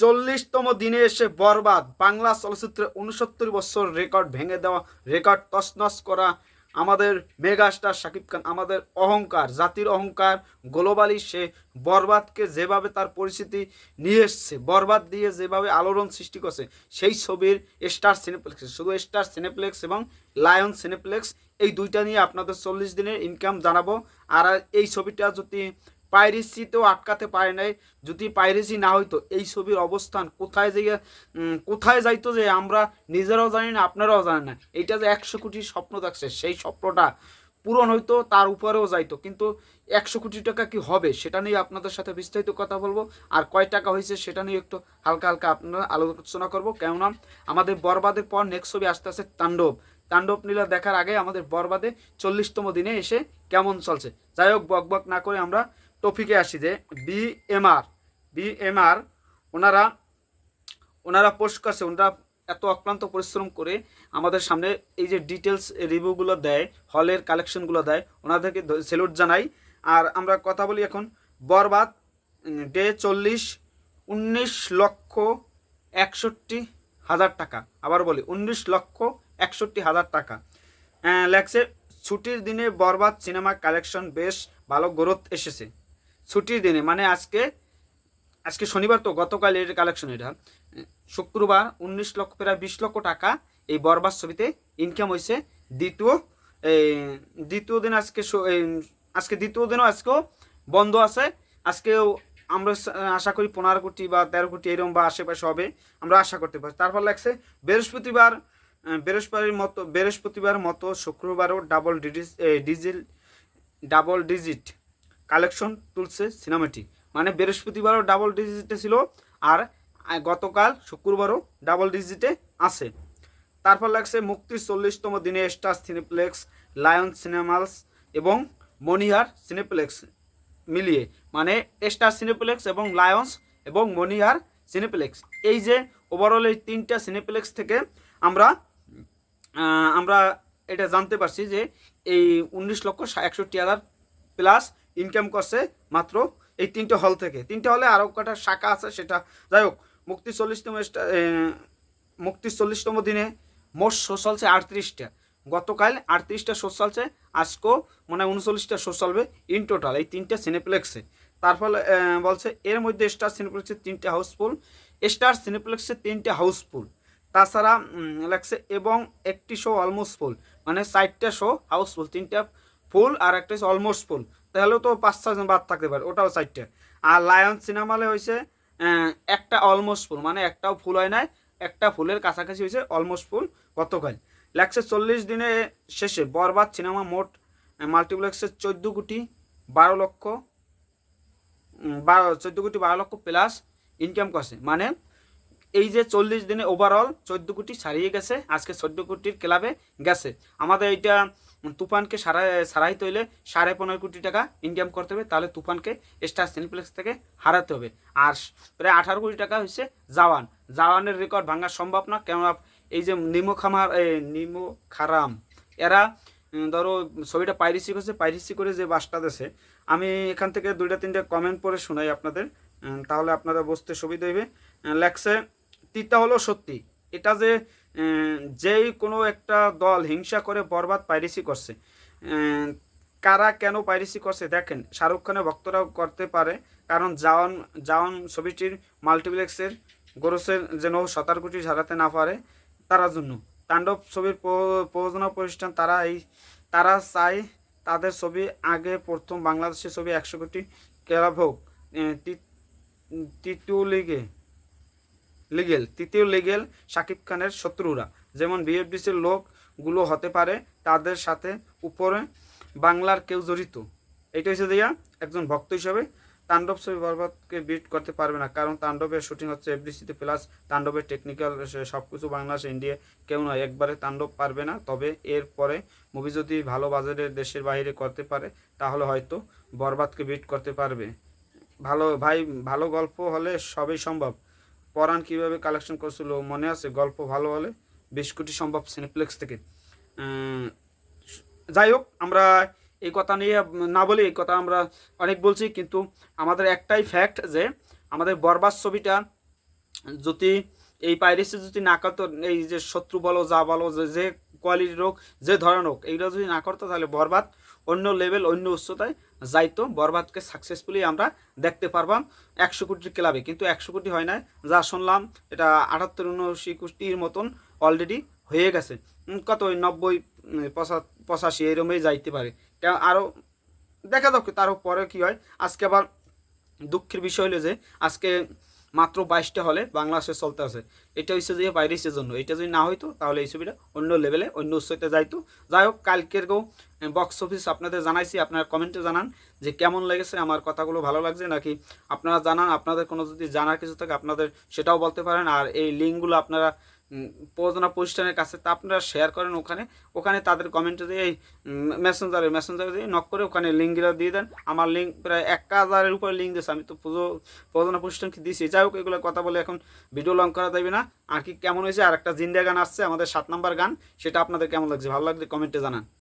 চল্লিশতম দিনে এসে বরবাদ। বাংলা চলচ্চিত্রে উনসত্তর বছর রেকর্ড ভেঙে দেওয়া, রেকর্ড তছনছ করা আমাদের মেগাস্টার শাকিব খান, আমাদের অহংকার, জাতির অহংকার গ্লোবালি সে বরবাদকে যেভাবে তার পরিস্থিতি নিয়ে এসছে, বরবাদ দিয়ে যেভাবে আলোড়ন সৃষ্টি করছে, সেই ছবির স্টার সিনেপ্লেক্স, শুধু স্টার সিনেপ্লেক্স এবং লায়ন সিনেপ্লেক্স, এই দুইটা নিয়ে আপনাদের চল্লিশ দিনের ইনকাম জানাব। আর এই ছবিটা যদি পাইরেসিতেও আটকাতে পারে নাই। যদি পাইরেসি না হইতো, এই ছবির অবস্থান কোথায় যে কোথায় যাইতো যে আমরা নিজেরাও জানি না, আপনারাও জানেন না। এইটা যে একশো কোটির স্বপ্ন থাকছে, সেই স্বপ্নটা পূরণ হইতো, তার উপরেও যাইতো। কিন্তু একশো কোটি টাকা কি হবে, সেটা নিয়ে আপনাদের সাথে বিস্তারিত কথা বলব। আর কয় টাকা হয়েছে সেটা নিয়ে একটু হালকা হালকা আপনারা আলোচনা করব। কেননা আমাদের বরবাদের পর নেক্সট ছবি আসতে আসে তাণ্ডব। তাণ্ডব নীলা দেখার আগে আমাদের বরবাদে চল্লিশতম দিনে এসে কেমন চলছে? যাই হোক বক বক না করে আমরা টপিকে আসি যে বিএমআর বিএমআর ওনারা ওনারা পোস্ট করছে, ওনারা এত অক্লান্ত পরিশ্রম করে আমাদের সামনে এই যে ডিটেলস রিভিউগুলো দেয়, হলের কালেকশনগুলো দেয়, ওনাদেরকে সেলুট জানাই। আর আমরা কথা বলি এখন বরবাদ ডে চল্লিশ, উনিশ লক্ষ একষট্টি হাজার টাকা। আবার বলি, উনিশ লক্ষ একষট্টি হাজার টাকা। লেখছে, ছুটির দিনে বরবাদ সিনেমা কালেকশন বেশ ভালো গ্রোথ এসেছে। ছুটির দিনে মানে আজকে আজকে শনিবার তো গতকাল এর কালেকশন এটা। শুক্রবার উনিশ লক্ষ প্রায় বিশ লক্ষ টাকা এই বরবাদ ছবিতে ইনকাম হয়েছে দ্বিতীয় দ্বিতীয় দিন আজকে আজকে দ্বিতীয় দিনও আজকেও বন্ধ আছে। আজকেও আমরা আশা করি পনেরো কোটি বা তেরো কোটি এরকম বা আশেপাশে হবে, আমরা আশা করতে পারি তারপর লাগছে বৃহস্পতিবার বৃহস্পতির মতো, বৃহস্পতিবার মতো শুক্রবারও double digit double digit collection তুলছে সিনেমাটি। মানে বৃহস্পতিবারও ডাবল ডিজিটে ছিল আর গতকাল শুক্রবারও ডাবল ডিজিটে আছে। তারপর লাগছে মুক্তির চল্লিশতম দিনে স্টার সিনেপ্লেক্স লায়ন সিনেমালস এবং মনিহার সিনেপ্লেক্স মিলিয়ে। মানে স্টার সিনেপ্লেক্স এবং লায়ন্স এবং মনিহার সিনেপ্লেক্স। এই যে ওভারঅল এই তিনটা সিনেপ্লেক্স থেকে আমরা আমরা এটা জানতে পারছি যে এই উনিশ লক্ষ একষট্টি হাজার প্লাস ইনকাম করছে মাত্র এই তিনটে হল থেকে। তিনটে হলে আরও কটা শাখা আছে সেটা যাই হোক, মুক্তি চল্লিশতম মুক্তি চল্লিশতম দিনে মোট শো চলছে আটত্রিশটা। গতকাল আটত্রিশটা শো চলছে, আজকেও মানে উনচল্লিশটা শো চলবে ইন টোটাল এই তিনটে সিনেপ্লেক্সে তার ফলে বলছে এর মধ্যে স্টার সিনেপ্লেক্সের তিনটে হাউসফুল স্টার সিনেপ্লেক্সের তিনটে হাউসফুল তাছাড়া লাগছে এবং একটি শো অলমোস্ট ফুল মানে চারটা শো হাউসফুল তিনটা ফুল আর একটা অলমোস্ট ফুল তাহলেও তো পাঁচ ছজন বাদ থাকতে পারে ওটাও চারটে। আর লায়ন সিনেমালে হয়েছে আহ, একটা অলমোস্ট ফুল মানে একটাও ফুল হয় নাই একটা ফুলের কাছাকাছি হয়েছে অলমোস্ট ফুল গতকাল। লাগছে চল্লিশ দিনে শেষে বরবাদ সিনেমা মোট মাল্টিপ্লেক্সের চোদ্দ কোটি বারো লক্ষ বারো চোদ্দ কোটি বারো লক্ষ প্লাস ইনকাম করছে। মানে এই যে চল্লিশ দিনে ওভারঅল চোদ্দ কোটি ছাড়িয়ে গেছে আজকে চোদ্দ কোটির ক্লাবে গেছে। আমাদের এইটা তুফানকে সারা সারাইতে হইলে সাড়ে পনেরো কোটি টাকা ইনকাম করতে হবে, তাহলে তুফানকে স্টার সিনেপ্লেক্স থেকে হারাতে হবে। আর প্রায় আঠারো কোটি টাকা হচ্ছে জাওয়ান। জাওয়ানের রেকর্ড ভাঙা সম্ভব না, কেননা এই যে নিমো খামার নিমো খারাম, এরা ধরো ছবিটা পাইরিসি করছে পাইরিসি করে যে বাসটা দেছে আমি এখান থেকে দুইটা তিনটা কমেন্ট পড়ে শোনাই আপনাদের। তাহলে আপনারা বুঝতে সুবিধা হইবে। লেখছে, তিতা হলো সত্যি। এটা যে যেই কোনো একটা দল হিংসা করে বরবাদ পাইরেসি করছে। কারা কেন পাইরেসি করছে দেখেন, শাহরুখ খানের ভক্তরাও করতে পারে, কারণ জাওয়ান জাওয়ান ছবিটির মাল্টিপ্লেক্সের গোরসের যেন কোটি ঝাড়াতে না পারে তারা জন্য। তাণ্ডব ছবির প্র- প্রযোজনা প্রতিষ্ঠান তারা এই, তারা চায় তাদের ছবি আগে প্রথম বাংলাদেশের ছবি একশো কোটি ক্লাব হোক। তৃতীয় লিগে লিগেল তৃতীয় লিগেল শাকিব খানের শত্রুরা। যেমন বিএফডিসির লোকগুলো হতে পারে, তাদের সাথে উপরে বাংলার কেউ জড়িত। এটা হচ্ছে দিয়া একজন ভক্ত হিসাবে তাণ্ডব ছবি বরবাদকে বিট করতে পারবে না, কারণ তাণ্ডবের শুটিং হচ্ছে এফডিসিতে প্লাস তাণ্ডবের টেকনিক্যাল সব কিছু বাংলাদেশ ইন্ডিয়া কেউ নয় একবারে তাণ্ডব পারবে না। তবে এর পরে মুভি যদি ভালো বাজারে দেশের বাইরে করতে পারে, তাহলে হয়তো বরবাদকে বিট করতে পারবে। ভালো ভাই, ভালো গল্প হলে সবই সম্ভব। পরাণ কীভাবে কালেকশন করছিল, মনে আছে? গল্প ভালো হলে বেশ কোটি সম্ভব সিনেপ্লেক্স থেকে। যাই হোক, আমরা এই কথা নিয়ে না বলি এই কথা আমরা অনেক বলছি, কিন্তু আমাদের একটাই ফ্যাক্ট যে আমাদের বরবাদ ছবিটা যদি এই পাইরেসি যদি না করতো, এই যে শত্রু বলো, যা বলো, যে কোয়ালিটির হোক যে ধরনের হোক এইগুলো যদি না করতো, তাহলে বরবাদ অন্য লেভেল অন্য উচ্চতায় যাইতো, বরবাদকে সাকসেসফুলি আমরা দেখতে পারবাম একশো কোটির ক্লাবে। কিন্তু একশো কোটি হয় না যা শুনলাম এটা আটাত্তর, উনআশি কোটির মতন অলরেডি হয়ে গেছে। কত নব্বই পঁচা- পঁচাশি এরমই যাইতে পারে। আরও দেখা যাক তারও পরে কী হয়। আজকে আবার দুঃখের বিষয় হলো যে, আজকে মাত্র বাইশটা হলে বাংলাদেশে চলতে আছে। এটা হচ্ছে যে ভাইরাসের জন্য। এটা যদি না হইতো, তাহলে এই ছবিটা অন্য লেভেলে অন্য উৎসতে যাইতো। যাই হোক, কালকের বক্স অফিস আপনাদের জানাইছি, আপনারা কমেন্টে জানান যে কেমন লেগেছে, আমার কথাগুলো ভালো লাগছে নাকি আপনারা জানান, আপনাদের কোনো যদি জানার কিছু থাকে, আপনাদের সেটাও বলতে পারেন। আর এই লিঙ্কগুলো আপনারা প্রযোজনা প্রতিষ্ঠানের কাছে তা আপনারা শেয়ার করেন ওখানে। ওখানে তাদের কমেন্টে দিয়ে এই মেসেঞ্জারে মেসেঞ্জারে দিয়ে নক করে ওখানে লিঙ্কগুলো দিয়ে দেন। আমার লিঙ্ক প্রায় এক হাজারের উপরে লিঙ্ক দিয়েছে। আমি তো পুজো প্রযোজনা প্রতিষ্ঠানকে দিয়েছি। যাই হোক, এগুলো কথা বলে এখন ভিডিও লং করা যাবে না। আর কি কেমন হয়েছে? আর একটা জিন্দা গান আসছে, আমাদের সাত নাম্বার গান। সেটা আপনাদের কেমন লাগছে? ভালো লাগছে কমেন্টে জানান।